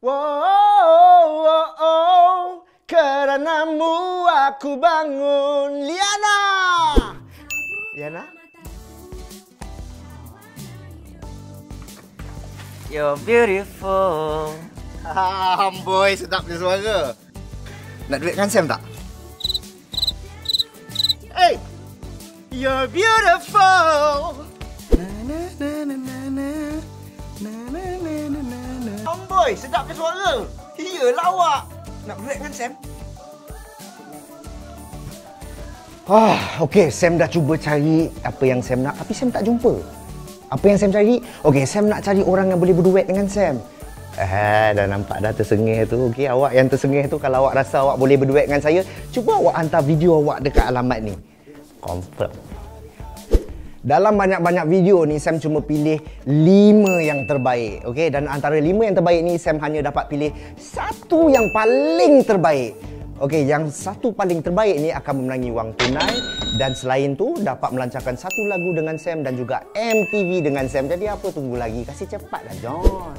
Wow, oh, oh, Karenamu aku bangun Liana Liana You're beautiful. Boy, sedap dia suara. Nak duit dengan Sam tak? Hey! You're beautiful. Tomboy, sedap dia suara. Iya, lawak. Nak duit dengan Sam? Ah, okey, Sam dah cuba cari apa yang Sam nak tapi Sam tak jumpa. Apa yang Sam cari? Okey, Sam nak cari orang yang boleh berduet dengan Sam. Eh, dah nampak dah tersengih tu. Okey, awak yang tersengih tu kalau awak rasa awak boleh berduet dengan saya, cuba awak hantar video awak dekat alamat ni. Confirm. Dalam banyak-banyak video ni Sam cuma pilih 5 yang terbaik. Okey, dan antara 5 yang terbaik ni Sam hanya dapat pilih satu yang paling terbaik. Okey, yang satu paling terbaik ni akan memenangi wang tunai dan selain tu dapat melancarkan satu lagu dengan Sam dan juga MTV dengan Sam. Jadi apa tunggu lagi? Kasih cepatlah John.